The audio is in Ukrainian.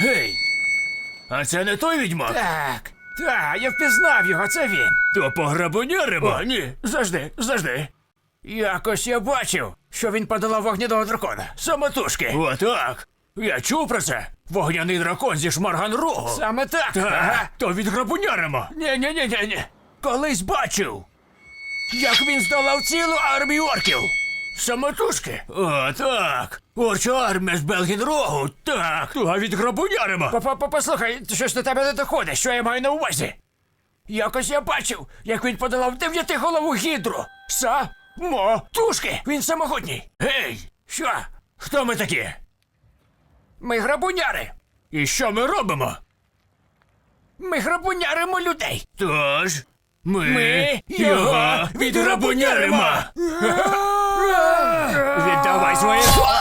Гей! А це не той відьмак? Так, так, я впізнав його, це він. То пограбуняримо? О, ні, завжди, завжди. Якось я бачив, що він подолав вогняного дракона. Самотужки. О, так. Я чув про це. Вогняний дракон зі шмарганрогу. Саме так. Так, Ага. то відграбуняримо. Ні, ні, ні, ні, ні. Колись бачив. Як він здолав цілу армію орків. Самотужки? О, так. Орча армія з Белгінрогу. Так, то відграбуняримо. Па-па-па, Послухай, щось до тебе не доходить, що я маю на увазі. Якось я бачив, як він подолав дев'ятиголову гідру. Са-мо-тушки. Він самогутній. Гей! Що? Хто ми такі? Ми грабуняри. І що ми робимо? Ми грабуняримо людей. Тож, ми, Ми його його відграбуняримо. 所以。